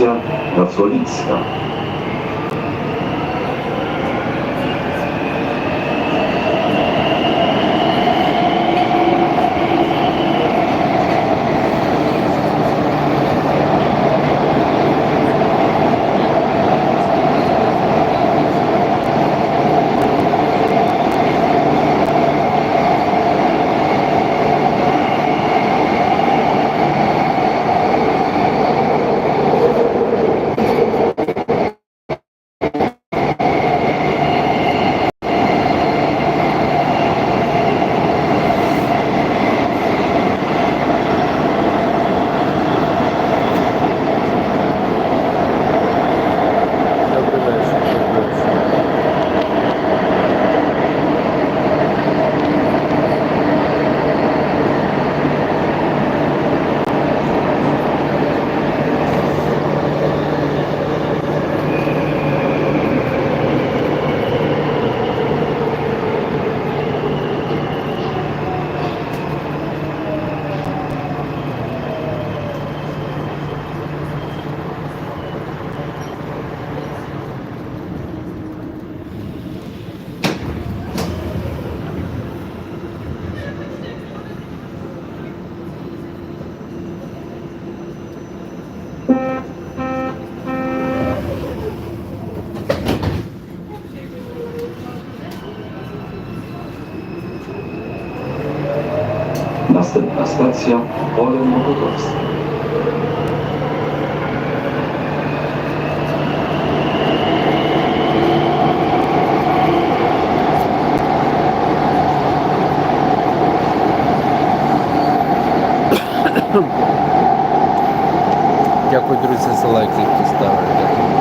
Venezia, la sua Pole Mokotowskie. Дякую, друзі, за лайки, хто ставив. Дякую.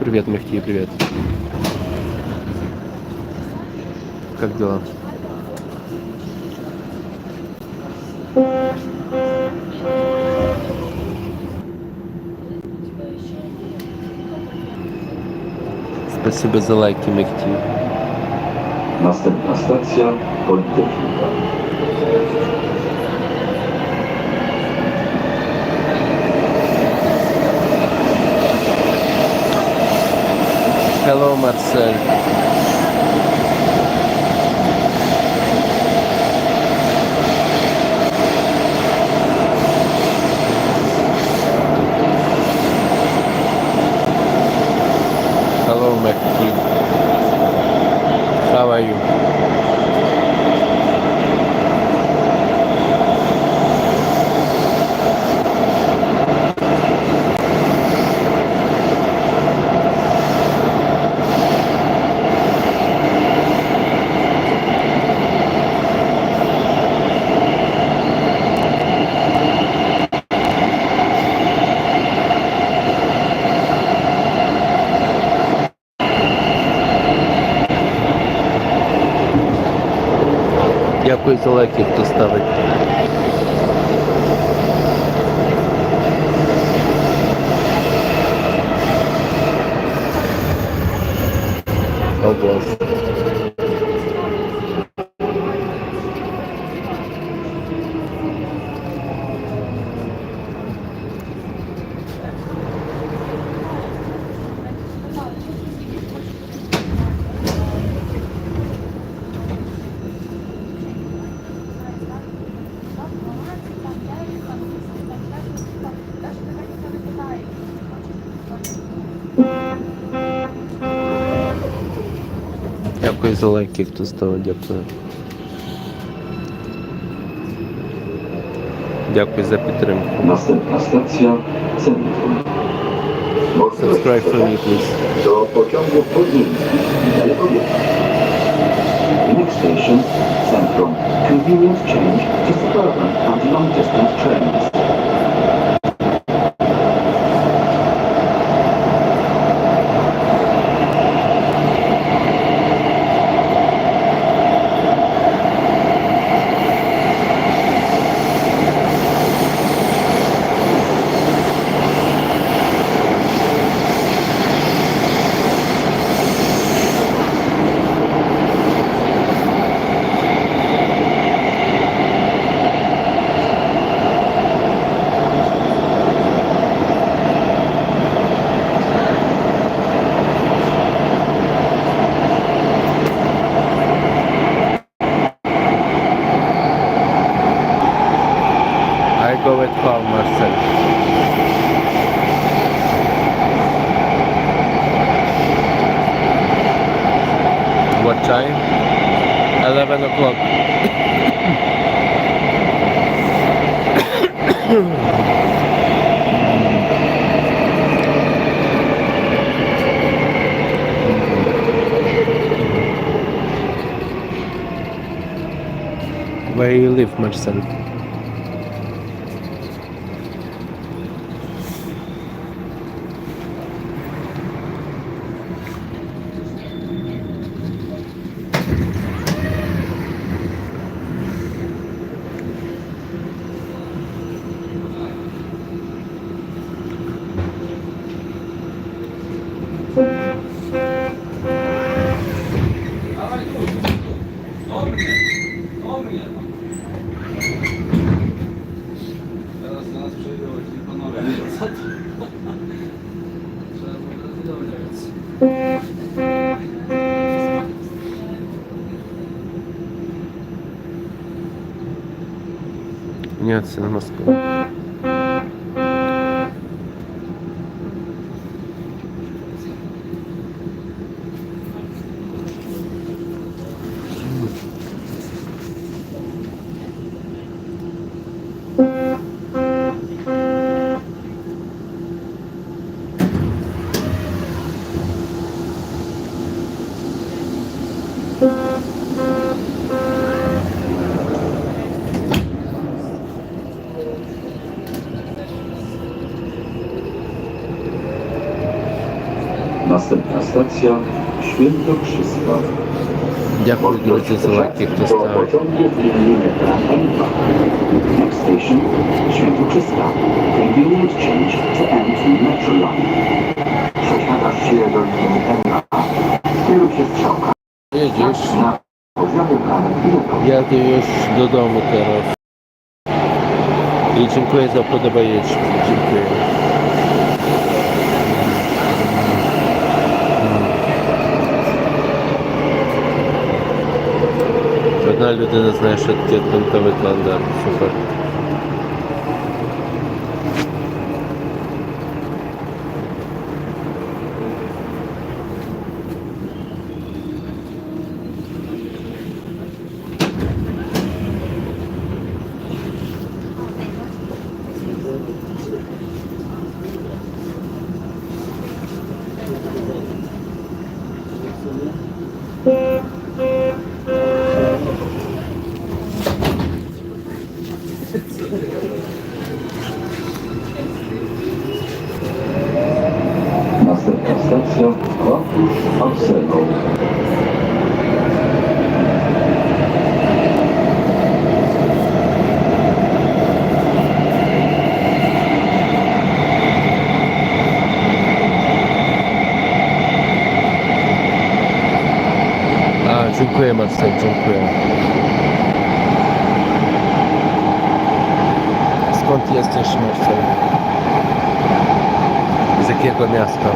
Привет, Мехти, привет. Как дела? Спасибо за лайки, Мехти. Następna stacja Politechnika. Hello, Marcel. കഴിയും О, Боже. За лайки, хто ставив, дякую. Дякую за підтримку. Następna stacja Centrum. Subscribe for me, please. Do pociągów podmiejskich. Next station, Centrum. Convenient change to suburban and long-distance trains. yourself. Нет, це не. Następna stacja Świętokrzyska. Дякую, друзі, за лайки, хто Do ставить. pociągów linii metra M2. Next station, Świętokrzyska. Convenient change to M2 Metro Line. Przesiadasz się do linii M2. Kieruj się strzałka. Jedziesz? Na poziomie prawej i lewo. Jadę już додому teraz. I dziękuję za podobajeczki. Dziękuję. Одна людина знає, що таке адвентовий календар. Супер. Dziękuję Marcel, dziękuję. Skąd jesteś Marcel? Z jakiego miasta?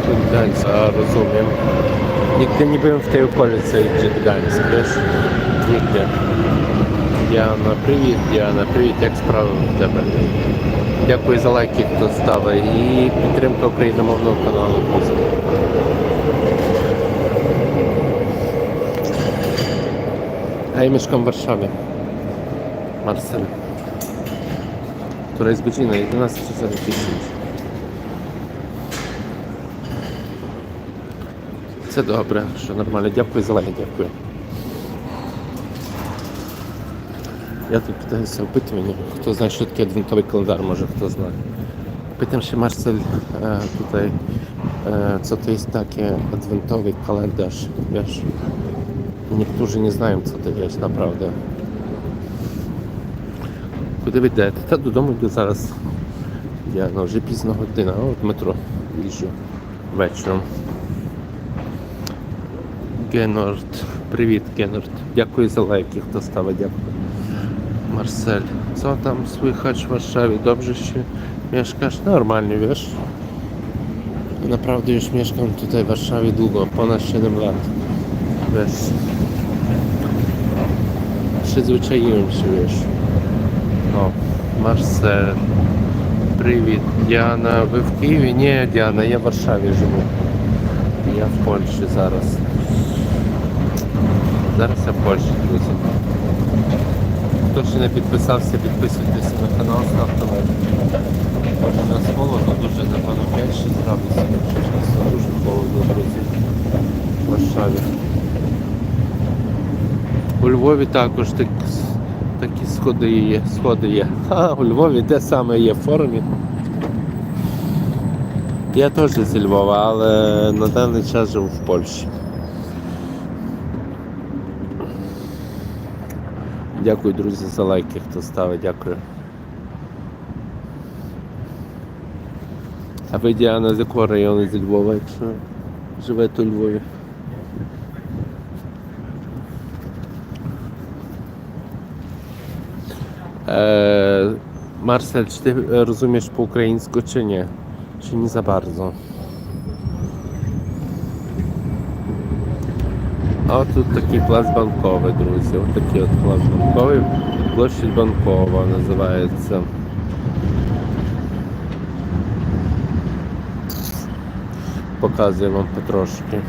Niedaleko Gdańska, rozumiem. Nigdy nie byłem w tej okolicy, gdzie Gdańsk, wiesz? Nigdy. Діана, привіт, Діана, привіт, як справи в тебе? Дякую за лайки, хто ставить, і підтримка україномовного каналу. А я mieszkam w Warszawie. Marcel. Która jest godzina 11.10. Це добре, що нормально. Дякую лайк, дякую. Я тут питаюся опитування, хто знає, що таке адвентовий календар, може хто знає. Pytam się Marcel e, tutaj, e, co to jest takie adwentowy kalendarz, wiesz? Niektórzy nie знаją, co to jest, naprawdę. Куди ви йдете? Та додому йду зараз. Я ну, вже пізна година, от метро їжджу вечором. Генорд. Привіт, Генорд. Дякую за лайки, хто ставить, dякую. Marcel, co tam słychać w Warszawie? Dobrze się mieszkasz? Normalnie, wiesz? Naprawdę już mieszkam tutaj w Warszawie długo, ponad 7 lat. Wiesz? Przyzwyczaiłem się, wiesz? No, Marcel. Привіт, Діана. Ви в Києві? Ні, Діана, я в Варшаві живу. Я в Польщі зараз. Зараз я в Польщі, друзі. Хто ще не підписався, підписуйтесь на канал, ставте лайк. Може нас холодно, дуже напевно 5-6 градусів, якщо чесно, дуже холодно, друзі. В Варшаві. У Львові також так, такі сходи є. Сходи є. А, у Львові те саме є в форумі. Я теж зі Львова, але на даний час живу в Польщі. Дякую, друзі, за лайки, хто ставить, дякую. А ви, Діана, з якого району зі Львова, якщо живете у Львові? Е, Марсель, чи ти е, розумієш по-українську чи ні? Чи не за bardzo? А тут такий плац банковий, друзі. Ось такий от плац банковий. Площадь банкова називається. Показую вам потрошки.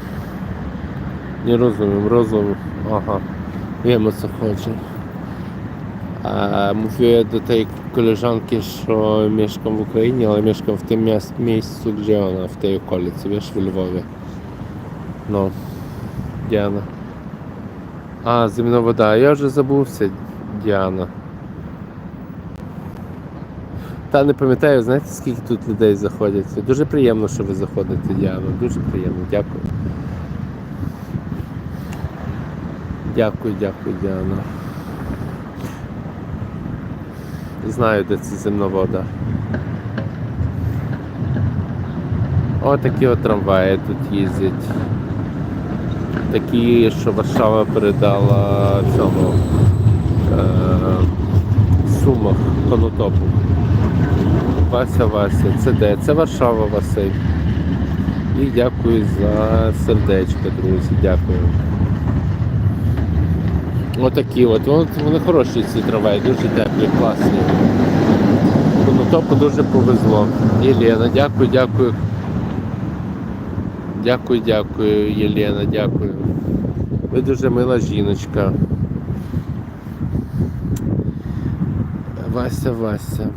Nie rozumiem, rozum. Aha. Wiem o co chodzi. A mówię do tej koleżanki, że mieszkam w Ukrainie, ale mieszkam w tym miast, miejscu, gdzie ona, w tej okolicy, wiesz, w Lwowie. Діана. А, земна вода. Я вже забувся, Діана. Та не пам'ятаю, знаєте, скільки тут людей заходять. Дуже приємно, що ви заходите, Діана. Дуже приємно, дякую. Дякую, дякую, Діана. Знаю, де це земна вода. О, такі от трамваї тут їздять. Такі, що Варшава передала цьому е, Сумах конотопу. Вася Вася, це де? Це Варшава Василь. І дякую за сердечко, друзі, дякую. Отакі от. от вони хороші ці трамваї, дуже теплі, класні. Конотопу дуже повезло. Єлена, дякую, дякую. Дякую, дякую, Єлена, дякую. Ви дуже мила жіночка. Вася, Вася.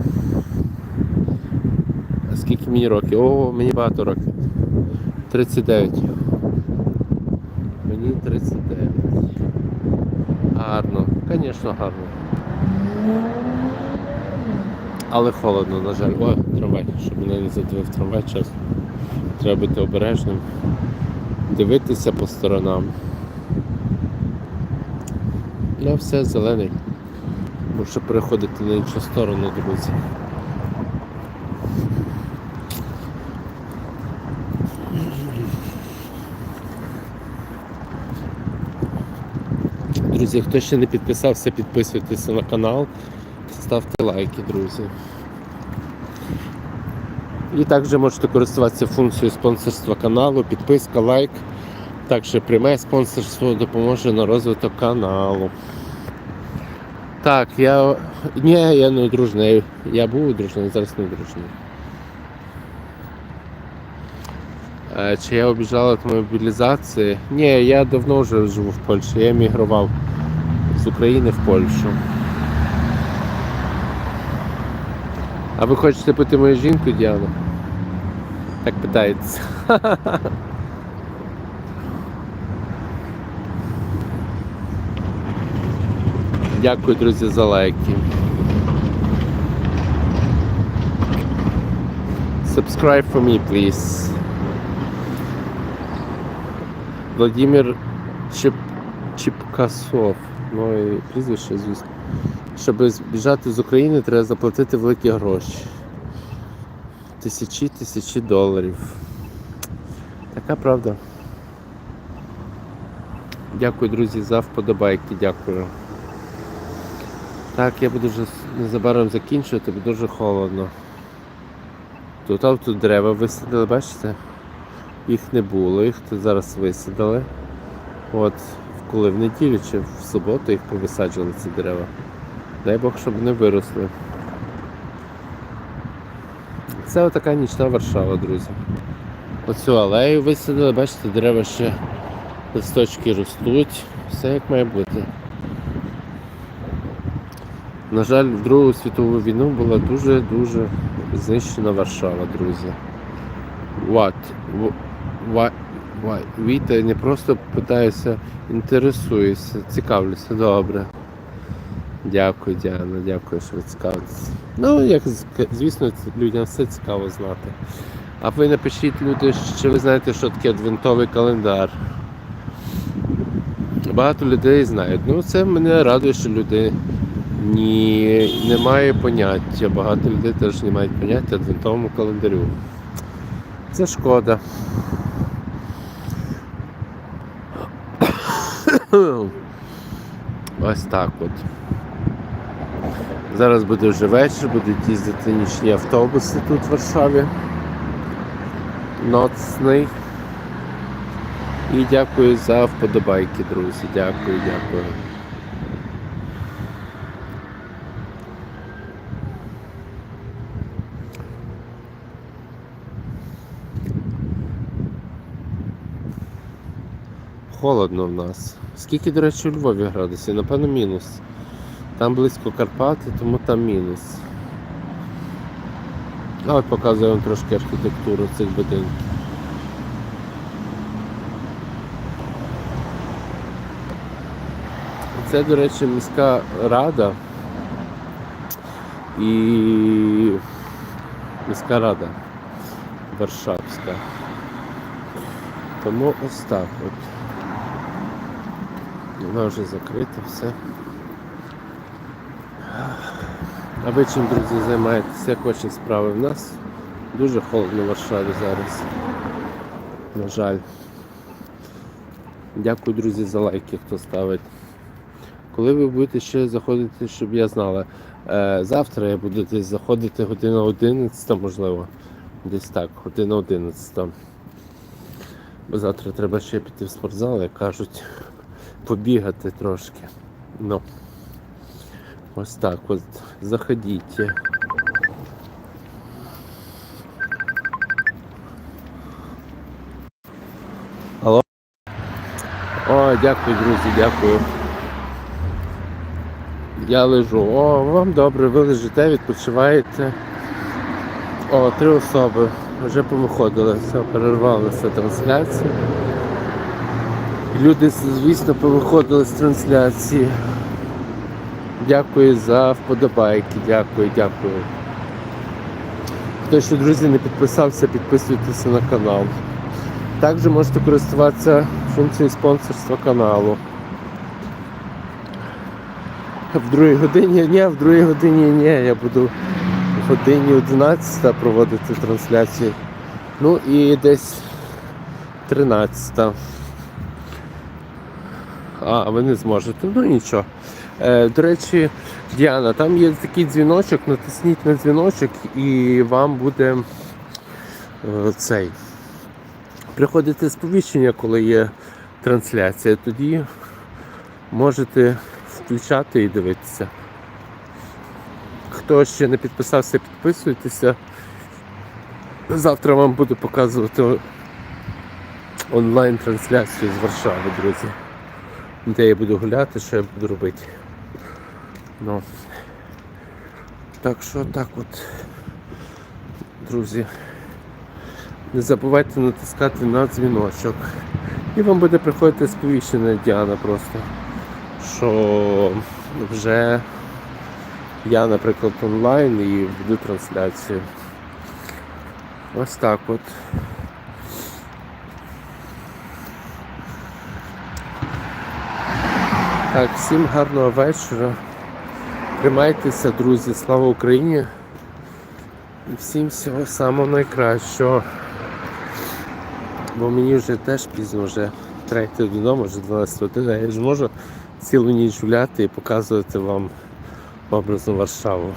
А скільки мені років? О, мені багато років. 39. Мені 39. Гарно, звісно, гарно. Але холодно, на жаль. О, трамвай, щоб мене не задивив трамвай час. Треба бути обережним. Дивитися по сторонам. Ну, все зелений. Можу переходити на іншу сторону, друзі. Друзі, хто ще не підписався, підписуйтесь на канал, ставте лайки, друзі. І також можете користуватися функцією спонсорства каналу, підписка, лайк. Також пряме спонсорство допоможе на розвиток каналу. Так, я. Ні, я не одружений. Я був одружений, зараз не одружений. Е, Чи я обіжала від мобілізації? Ні, я давно вже живу в Польщі. Я емігрував з України в Польщу. А ви хочете пити мою жінку, Діана? Так питається. Дякую, друзі, за лайки. Subscribe for me, please. Владимир Чеп... Чіпкасов. Моє прізвище, звісно. Щоб збіжати з України, треба заплатити великі гроші. Тисячі тисячі доларів. Така правда. Дякую, друзі, за вподобайки. Дякую. Так, я буду вже незабаром закінчувати, бо дуже холодно. Тут а тут дерева висадили, бачите? Їх не було, їх тут зараз висадили. От, коли в неділю чи в суботу їх повисаджували ці дерева. Дай Бог, щоб не виросли. Це отака нічна Варшава, друзі. Оцю алею висадили, бачите, дерева ще листочки ростуть, все як має бути. На жаль, в Другу світову війну була дуже-дуже знищена Варшава, друзі. What? Wh- Why? Why? Віта, не просто питаюся, інтересуюся, цікавлюся, добре. Дякую, Діана, дякую, що ви цікавитесь. Ну, як звісно, людям все цікаво знати. А ви напишіть, люди, чи ви знаєте, що таке адвентовий календар. Багато людей знають. Ну, це мене радує, що люди ні, немає поняття. Багато людей теж не мають поняття адвентовому календарю. Це шкода. Ось так от. Зараз буде вже вечір, будуть їздити нічні автобуси тут в Варшаві. Ноцний. І дякую за вподобайки, друзі. Дякую, дякую. Холодно в нас. Скільки, до речі, у Львові градусів? Напевно, мінус. Там близько Карпати, тому там мінус. А от показую вам трошки архітектуру цих будинків. Це, до речі, міська рада і міська рада Варшавська. Тому ось так от. Вона вже закрита, все. А ви чим, друзі, займаєтеся? Як ваші справи? В нас дуже холодно в Варшаві зараз. На жаль. Дякую, друзі, за лайки, хто ставить. Коли ви будете ще заходити, щоб я знала. Е, завтра я буду десь заходити година 11, можливо. Десь так, година 11. Бо завтра треба ще піти в спортзал, як кажуть, побігати трошки. Ну. Ось так от. Заходіть. Алло? О, дякую, друзі, дякую. Я лежу. О, вам добре, ви лежите, відпочиваєте. О, три особи вже повиходили, все, перервалася трансляція. Люди, звісно, повиходили з трансляції. Дякую за вподобайки, дякую, дякую. Хто ще, друзі, не підписався, підписуйтеся на канал. Також можете користуватися функцією спонсорства каналу. В другій годині ні, в другій годині ні, я буду в годині 11 проводити трансляції. Ну і десь 13. А, ви не зможете. Ну нічого. Е, до речі, Діана, там є такий дзвіночок, натисніть на дзвіночок і вам буде е, цей. Приходите сповіщення, коли є трансляція. Тоді можете включати і дивитися. Хто ще не підписався, підписуйтеся. Завтра вам буду показувати онлайн-трансляцію з Варшави, друзі. Де я буду гуляти, що я буду робити. Ну. Так що так от, друзі. Не забувайте натискати на дзвіночок. І вам буде приходити сповіщення Діана просто. Що вже я, наприклад, онлайн і веду трансляцію. Ось так от. Так, всім гарного вечора. Тримайтеся, друзі, слава Україні. І всім всього самого найкращого. Бо мені вже теж пізно вже третє додому, вже 12 година. Я ж можу цілу ніч гуляти і показувати вам образну Варшаву.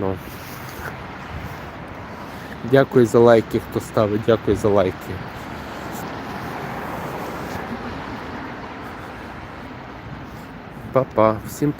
Ну. Дякую за лайки, хто ставить, дякую за лайки. Па-па, всім па.